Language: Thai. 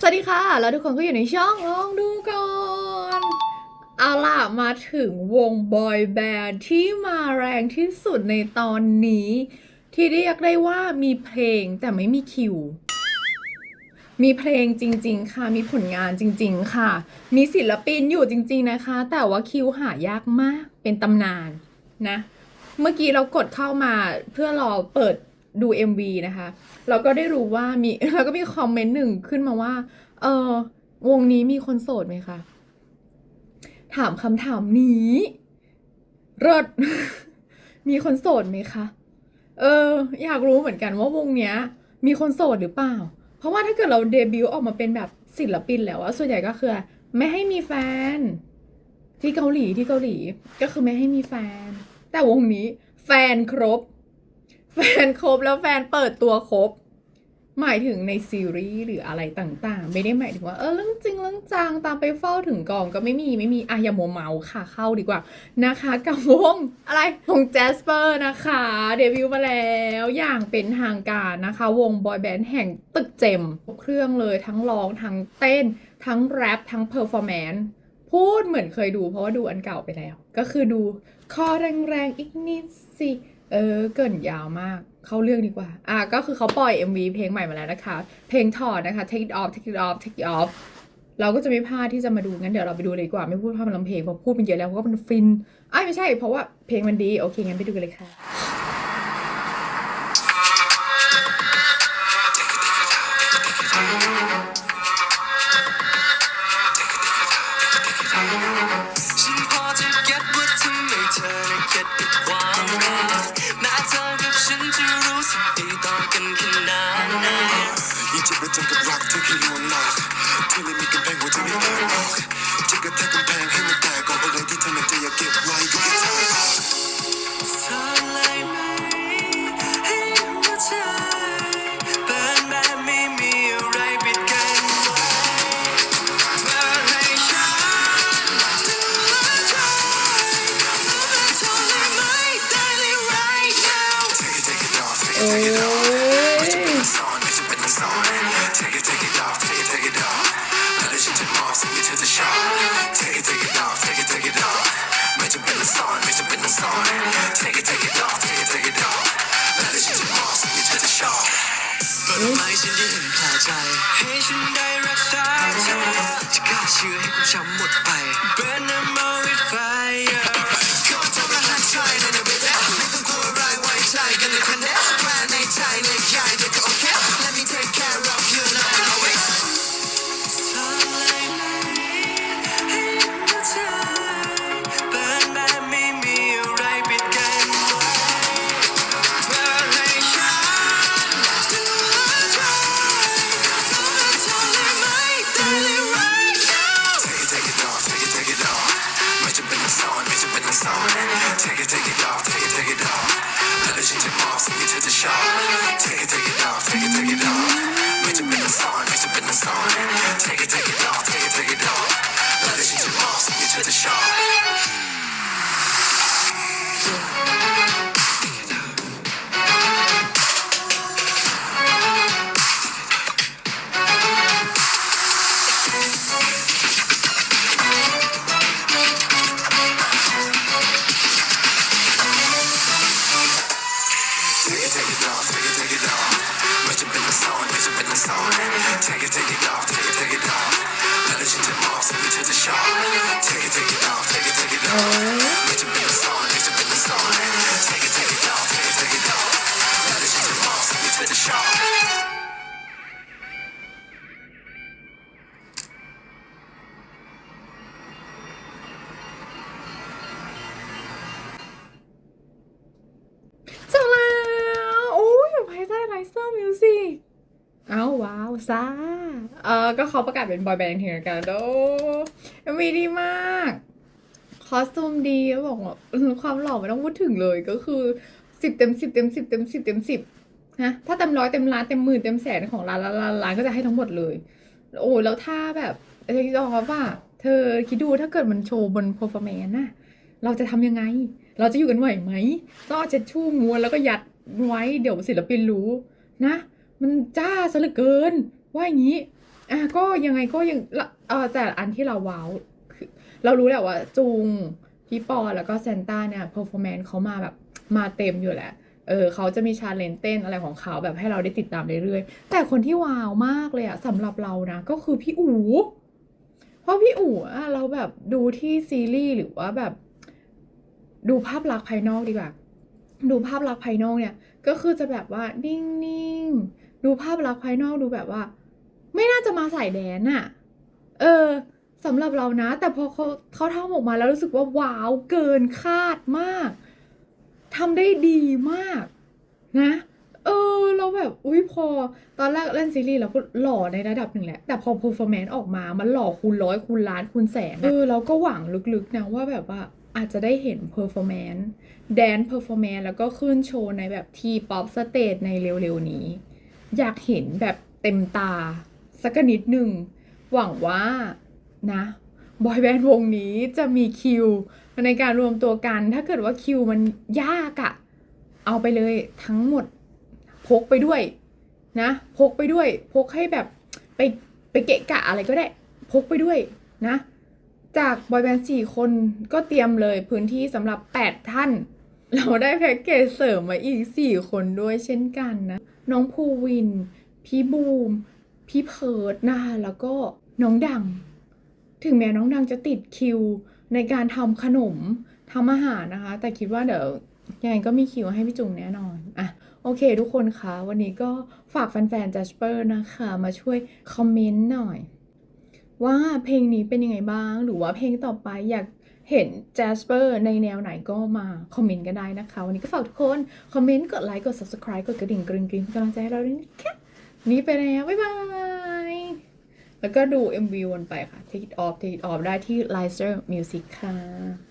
สวัสดีค่ะ แล้วทุกคนก็อยู่ในช่องลองดูก่อนเอาล่ะมาถึงวงบอยแบนด์ที่มาแรงที่สุดในตอนนี้ ที่เรียกได้ว่ามีเพลงแต่ไม่มีคิว มีเพลงจริง ๆ ค่ะ มีผลงานจริง ๆ ค่ะ มีศิลปินอยู่จริง ๆ นะคะ แต่ว่าคิวหายากมากเป็นตำนานนะ เมื่อกี้เรากดเข้ามาเพื่อรอเปิด ดู MV นะคะ เราก็ได้รู้ว่ามีเราก็มีคอมเมนต์หนึ่งขึ้นมาว่า เออวงนี้มีคนโสดไหมคะ ถามคำถามนี้เลิศมีคนโสดไหมคะ เออ อยากรู้เหมือนกันว่าวงเนี้ย มีคนโสดหรือเปล่า เพราะว่าถ้าเกิดเราเดบิวต์ออกมาเป็นแบบศิลปินแล้วอะส่วนใหญ่ก็คือไม่ให้มีแฟน ที่เกาหลีที่เกาหลีก็คือไม่ให้มีแฟน แต่วงนี้แฟนครบ แฟนครบแล้วแฟนเปิดตัวครบหมายถึงในซีรีส์หรืออะไรต่างๆ ไม่ได้หมายถึงว่าเออเรื่องจริงเรื่องจังตามไปเฝ้าถึงกองก็ไม่มีไม่มีอะอย่าโมเมาค่ะเข้าดีกว่านะคะกับวงอะไรวงแจสเปอร์นะคะ เดบิวต์มาแล้วอย่างเป็นทางการนะคะ วงบอยแบนด์แห่งตึกเจมครบเครื่องเลยทั้งร้องทั้งเต้น ทั้งแรปทั้งเพอร์ฟอร์แมนซ์พูดเหมือนเคยดูเพราะว่าดูอันเก่าไปแล้ว ก็คือดูคอแรงๆอีกนิดสิ เออ เกินยาวมาก เข้าเรื่องดีกว่า อะ ก็คือเขาปล่อย MV เพลงใหม่มาแล้วนะคะ เพลงถอดนะคะ take it off take it off take it off เราก็จะไม่พลาดที่จะมาดูงั้นเดี๋ยวเราไปดูเลยดีกว่า ไม่พูดพร่ำลำเพลงเพราะพูดมันเยอะแล้วเพราะว่ามันฟินอ้ายไม่ใช่ เพราะว่าเพลงมันดี โอเคงั้นไปดูกันเลยค่ะ เปิดไม้ฉันที่เห็นคาใจ ให้ฉันได้รักษาเธอจะกล้าเชื่อให้ความช้ำหมดไปเป็นน้ำมัน จำเป็นต้องซ่อน Take it take it off take it take it off แล้วเดี๋ยวฉันจะมอบสิ่งที่เธอจะชอบ Take it take it off take it take it off ไม่จำเป็นต้องซ่อนไม่จำเป็นต้องซ่อน Take it take it off take it take it off แล้วเดี๋ยวฉันจ ภายใต้ไลซ์เอร์มิวสิกเอาว้าวซ่าเออก็เขาประกาศเป็นบอยแบนด์ถึงกันโอ้มีดีมาก คอสตูมดีแล้วบอกว่าความหล่อไม่ต้องพูดถึงเลยก็คือสิบเต็มสิบเต็มสิบเต็มสิบเต็มสิบนะถ้าเต็มร้อยเต็มล้านเต็มหมื่นเต็มแสนของร้านร้านร้านก็จะให้ทั้งหมดเลย โอ้แล้วถ้าแบบไอ้ที่บอกว่า เธอคิดดูถ้าเกิดมันโชว์บน performance น่ะเราจะทำยังไง เราจะอยู่กันไหวไหมต้องเอาเช็ดชู่ม้วนแล้วก็ยัด ไว้เดี๋ยวศิลปินรู้นะ มันจ้าซะเหลือเกิน ว่าอย่างนี้อะก็ยังไงก็ยังเออแต่อันที่เราว้าวคือเรารู้แหละว่าจุงพี่ปอแล้วก็เซนต้าเนี่ยเพอร์ฟอร์แมนซ์เขามาแบบมาเต็มอยู่แหละเออเขาจะมีชาเลนจ์เต้นอะไรของเขาแบบให้เราได้ติดตามเรื่อยๆ แต่คนที่ว้าวมากเลยอะสำหรับเรานะก็คือพี่อู๋เพราะพี่อู๋อะเราแบบดูที่ซีรีส์หรือว่าแบบดูภาพลักษณ์ภายนอกดีกว่า ดูภาพลักษณ์ภายนอกเนี่ย ก็คือจะแบบว่านิ่งๆ ดูภาพลักษณ์ภายนอกดูแบบว่า ไม่น่าจะมาใส่แดนอะเออสำหรับเรานะ แต่พอเขาเขาทำออกมาแล้วรู้สึกว่าว้าวเกินคาดมากทำได้ดีมาก นะ เออ เราแบบอุ้ยพอ ตอนแรกเล่นซีรีส์เราก็หล่อในระดับหนึ่งแหละ แต่พอ performance ออกมา มันหล่อคูณร้อยคูณล้านคูณแสนเออเราก็หวังลึกๆนะว่าแบบว่า อาจจะได้เห็น performance แดน performance แล้วก็ขึ้นโชว์ในแบบทีป๊อปสเตจในเร็วๆนี้ อยากเห็นแบบเต็มตา สักนิดหนึ่ง หวังว่านะบอยแบนด์วงนี้จะมีคิวในการรวมตัวกัน ถ้าเกิดว่าคิวมันยากอะเอาไปเลยทั้งหมดพกไปด้วยนะพกไปด้วย พกให้แบบไปไปเกะกะอะไรก็ได้ พกไปด้วยนะ จากบอยแบนด์สี่คนก็เตรียมเลยพื้นที่สำหรับ 8 ท่าน เราได้แพ็กเกจเสริมมาอีก 4 คนด้วยเช่นกันนะ น้องภูวิน พี่บูม พี่เพิร์ดนะคะแล้วก็น้องดัง ถึงแม้น้องดังจะติดคิวในการทำขนมทำอาหารนะคะ แต่คิดว่าเดี๋ยวยังไงก็มีคิวให้พี่จุ๋งแน่นอนอะโอเคทุกคนคะ วันนี้ก็ฝากแฟนๆ Jasper นะคะ มาช่วยคอมเมนต์หน่อย ว่าเพลงนี้เป็นยังไงบ้าง หรือว่าเพลงต่อไปอยากเห็นแจสเปอร์ในแนวไหนก็มาคอมเมนต์กันได้นะคะ วันนี้ก็ฝากทุกคน คอมเมนต์ กดไลค์ กด subscribe กดกระดิ่งกริ๊งกริ๊งกำลังใจให้เราด้วยนะคะนนี้ไปแล้ว บ๊ายบาย แล้วก็ดู MV วนไปค่ะ Take it off Take it off ได้ที่ Lizer Music ค่ะ